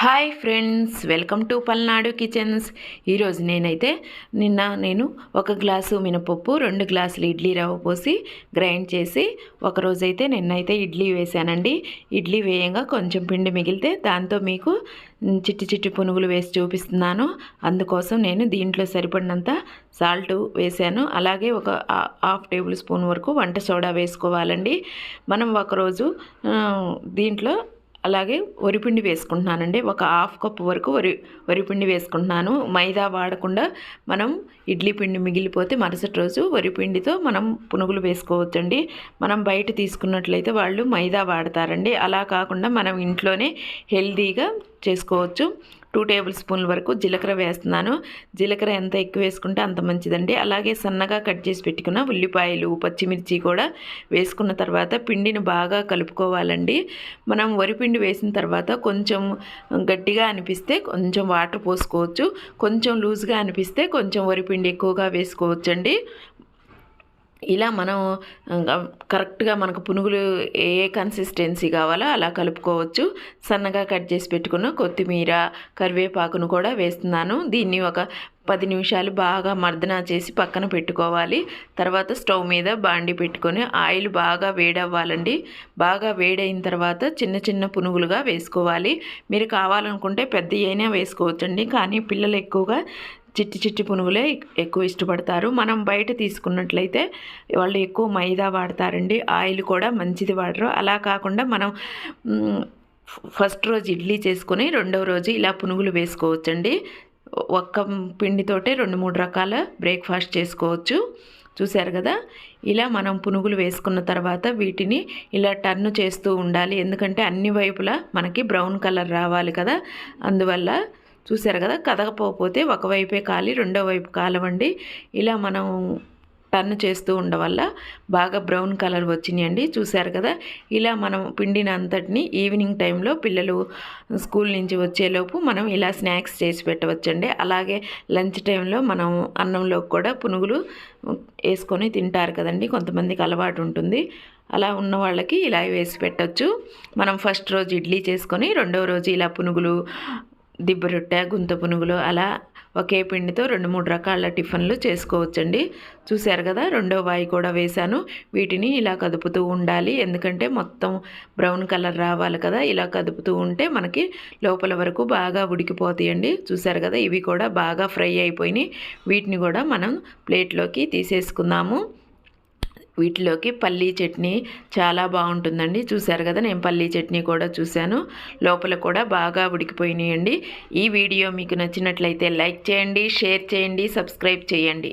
Hi friends welcome to Palnadu kitchens. ఈరోజు నేనైతే నిన్న నేను ఒక గ్లాసు మినపప్పు రెండు గ్లాసులు ఇడ్లీ రవ్వ పోసి గ్రైండ్ చేసి ఒకరోజైతే నిన్నైతే ఇడ్లీ వేశానండి. ఇడ్లీ వేయంగా కొంచెం పిండి మిగిలితే దాంతో మీకు చిట్టి చిట్టి పునుగులు వేసి చూపిస్తున్నాను. అందుకోసం నేను దీంట్లో సరిపడినంత సాల్ట్ వేసాను అలాగే ఒక హాఫ్ టేబుల్ స్పూన్ వరకు వంట సోడా వేసుకోవాలండి. మనం ఒకరోజు దీంట్లో అలాగే వరిపిండి వేసుకుంటున్నానండి. ఒక హాఫ్ కప్ వరకు వరి వరిపిండి వేసుకుంటున్నాను. మైదా వాడకుండా మనం ఇడ్లీ పిండి మిగిలిపోతే మరుసటి రోజు వరిపిండితో మనం పునుగులు వేసుకోవచ్చండి. మనం బయట తీసుకున్నట్లయితే వాళ్ళు మైదా వాడతారండి. అలా కాకుండా మనం ఇంట్లోనే హెల్తీగా చేసుకోవచ్చు. టూ టేబుల్ స్పూన్ల వరకు జీలకర్ర వేస్తున్నాను. జీలకర్ర ఎంత ఎక్కువ వేసుకుంటే అంత మంచిదండి. అలాగే సన్నగా కట్ చేసి పెట్టుకున్న ఉల్లిపాయలు పచ్చిమిర్చి కూడా వేసుకున్న తర్వాత పిండిని బాగా కలుపుకోవాలండి. మనం వరిపిండి వేసిన తర్వాత కొంచెం గట్టిగా అనిపిస్తే కొంచెం వాటర్ పోసుకోవచ్చు. కొంచెం లూజ్గా అనిపిస్తే కొంచెం వరిపిండి ఎక్కువగా వేసుకోవచ్చండి. ఇలా మనం కరెక్ట్గా మనకు పునుగులు ఏ కన్సిస్టెన్సీ కావాలో అలా కలుపుకోవచ్చు. సన్నగా కట్ చేసి పెట్టుకున్న కొత్తిమీర కరివేపాకును కూడా వేస్తున్నాను. దీన్ని ఒక పది నిమిషాలు బాగా మర్దన చేసి పక్కన పెట్టుకోవాలి. తర్వాత స్టవ్ మీద బాండి పెట్టుకొని ఆయిల్ బాగా వేడవ్వాలండి. బాగా వేడైన తర్వాత చిన్న చిన్న పునుగులుగా వేసుకోవాలి. మీరు కావాలనుకుంటే పెద్ద అయినా వేసుకోవచ్చండి. కానీ పిల్లలు ఎక్కువగా చిట్టి చిట్టి పునుగులే ఎక్కువ ఇష్టపడతారు. మనం బయట తీసుకున్నట్లయితే వాళ్ళు ఎక్కువ మైదా వాడతారండి. ఆయిల్ కూడా మంచిది వాడరు. అలా కాకుండా మనం ఫస్ట్ రోజు ఇడ్లీ చేసుకొని రెండవ రోజు ఇలా పునుగులు వేసుకోవచ్చండి. ఒక్క పిండితోటే రెండు మూడు రకాల బ్రేక్ఫాస్ట్ చేసుకోవచ్చు. చూశారు కదా? ఇలా మనం పునుగులు వేసుకున్న తర్వాత వీటిని ఇలా టర్న్ చేస్తూ ఉండాలి. ఎందుకంటే అన్ని వైపులా మనకి బ్రౌన్ కలర్ రావాలి కదా. అందువల్ల చూశారు కదా కదకపోతే ఒకవైపే కాలి రెండో వైపు కాలవండి. ఇలా మనం టర్న్ చేస్తూ ఉండడం వల్ల బాగా బ్రౌన్ కలర్ వచ్చినాయండి. చూశారు కదా ఇలా మనం పిండిన అంతటిని ఈవినింగ్ టైంలో పిల్లలు స్కూల్ నుంచి వచ్చేలోపు మనం ఇలా స్నాక్స్ చేసి పెట్టవచ్చండి. అలాగే లంచ్ టైంలో మనం అన్నంలో కూడా పునుగులు వేసుకొని తింటారు కదండి కొంతమందికి అలవాటు ఉంటుంది. అలా ఉన్న వాళ్ళకి ఇలా వేసి పెట్టచ్చు. మనం ఫస్ట్ రోజు ఇడ్లీ చేసుకొని రెండవ రోజు ఇలా పునుగులు దిబ్బరొట్టె గుంత పునుగులు అలా ఒకే పిండితో రెండు మూడు రకాల టిఫిన్లు చేసుకోవచ్చండి. చూశారు కదా రెండో వాయి కూడా వేశాను. వీటిని ఇలా కదుపుతూ ఉండాలి. ఎందుకంటే మొత్తం బ్రౌన్ కలర్ రావాలి కదా ఇలా కదుపుతూ ఉంటే మనకి లోపల వరకు బాగా ఉడికిపోతాయండి. చూశారు కదా ఇవి కూడా బాగా ఫ్రై అయిపోయినాయి. వీటిని కూడా మనం ప్లేట్లోకి తీసేసుకుందాము. వీటిలోకి పల్లీ చట్నీ చాలా బాగుంటుందండి. చూశారు కదా నేను పల్లీ చట్నీ కూడా చూశాను. లోపల కూడా బాగా ఉడికిపోయినాయండి. ఈ వీడియో మీకు నచ్చినట్లయితే లైక్ చేయండి షేర్ చేయండి సబ్స్క్రైబ్ చేయండి.